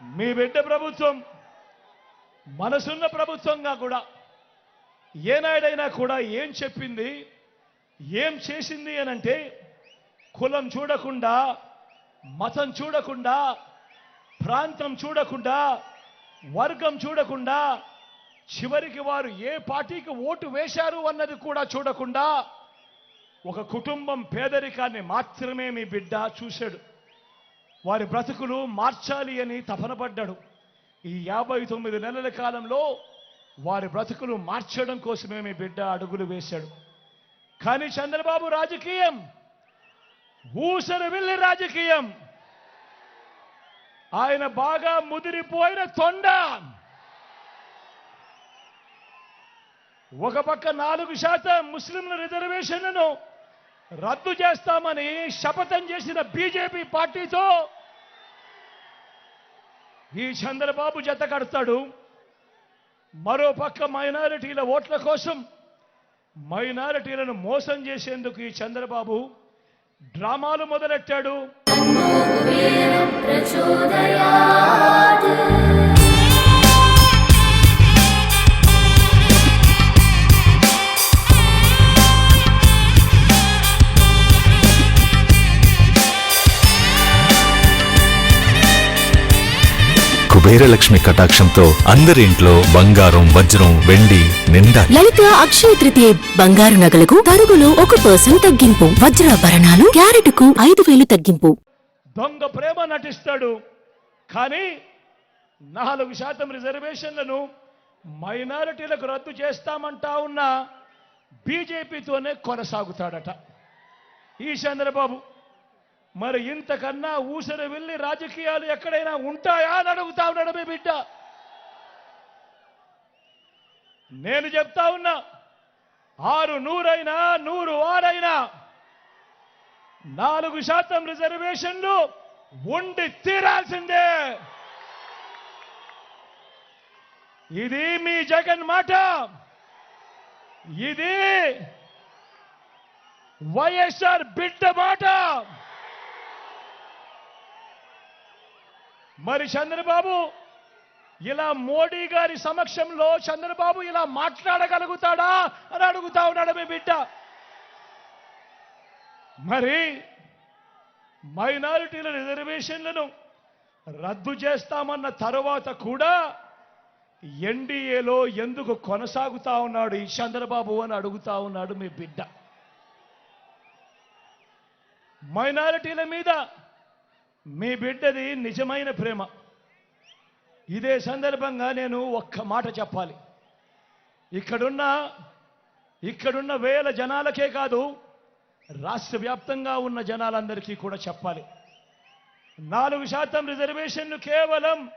మీ బిడ్డ ప్రభుత్వం మనసున్న ప్రభుత్వంగా కూడా ఏనాడైనా కూడా ఏం చెప్పింది ఏం చేసింది అనంటే కులం చూడకుండా మతం చూడకుండా ప్రాంతం చూడకుండా వర్గం చూడకుండా చివరికి వారు ఏ పార్టీకి ఓటు వేశారు అన్నది కూడా చూడకుండా ఒక కుటుంబం పేదరికాన్ని మాత్రమే మీ బిడ్డ చూశాడు. వారి బ్రతుకులు మార్చాలి అని తపన పడ్డాడు ఈ యాభై తొమ్మిది నెలల కాలంలో వారి బ్రతుకులు మార్చడం కోసమే మీ బిడ్డ అడుగులు వేశాడు. కానీ చంద్రబాబు రాజకీయం ఊసరు వెళ్ళి రాజకీయం. ఆయన బాగా ముదిరిపోయిన తొండ. ఒక పక్క నాలుగు శాతం ముస్లింల రిజర్వేషన్లను రద్దు చేస్తామని శపథం చేసిన బీజేపీ పార్టీతో ఈ చంద్రబాబు జత కడతాడు. మరో పక్క మైనారిటీల ఓట్ల కోసం మైనారిటీలను మోసం చేసేందుకు ఈ చంద్రబాబు డ్రామాలు మొదలెట్టాడు. కుబేరలక్ష్మి కటాక్షంతో అందరి ఇంట్లో బంగారం వజ్రం వెండి నిండా లలిత అక్షయ తృతీయ బంగారు నగలకు తరుగులో ఒక పర్సెంట్ తగ్గింపు. వజ్రాభరణాలు క్యారెట్కు ఐదు వేలు తగ్గింపు. దొంగ ప్రేమ నటిస్తాడు. కానీ నాలుగు శాతం రిజర్వేషన్లను మైనారిటీలకు రద్దు చేస్తామంటా ఉన్న బీజేపీతోనే కొనసాగుతాడట. ఈ చంద్రబాబు మరి ఇంతకన్నా ఊసరి వెళ్ళి రాజకీయాలు ఎక్కడైనా ఉంటాయా అని అడుగుతా ఉన్నాడు మీ బిడ్డ. నేను చెప్తా ఉన్నా ఆరు నూరైనా నూరు ఆరైనా నాలుగు శాతం రిజర్వేషన్లు ఉండి తీరాల్సిందే. ఇది మీ జగన్ మాట. ఇది వైఎస్ఆర్ బిడ్డ మాట. మరి చంద్రబాబు ఇలా మోడీ గారి సమక్షంలో చంద్రబాబు ఇలా మాట్లాడగలుగుతాడా అని అడుగుతా ఉన్నాడు మీ బిడ్డ. మరి మైనారిటీల రిజర్వేషన్లను రద్దు చేస్తామన్న తర్వాత కూడా ఎన్డీఏలో ఎందుకు కొనసాగుతా ఉన్నాడు ఈ చంద్రబాబు అని అడుగుతా ఉన్నాడు మీ బిడ్డ. మైనారిటీల మీద మీ బిడ్డది నిజమైన ప్రేమ. ఇదే సందర్భంగా నేను ఒక్క మాట చెప్పాలి. ఇక్కడున్న ఇక్కడున్న వేల జనాలకే కాదు రాష్ట్ర వ్యాప్తంగా ఉన్న జనాలందరికీ కూడా చెప్పాలి. నాలుగు శాతం రిజర్వేషన్లు కేవలం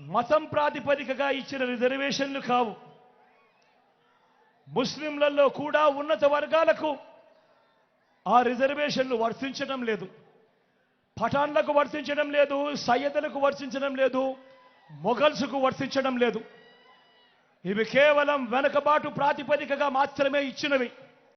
మతం ప్రాతిపదికగా ఇచ్చిన రిజర్వేషన్లు కావు. ముస్లింలలో కూడా ఉన్నత వర్గాలకు ఆ రిజర్వేషన్లు వర్తించడం లేదు. పఠాన్లకు వర్తించడం లేదు సయ్యదలకు వర్తించడం లేదు మొఘల్స్కు వర్తించడం లేదు. ఇవి కేవలం వెనకబాటు ప్రాతిపదికగా మాత్రమే ఇచ్చినవి.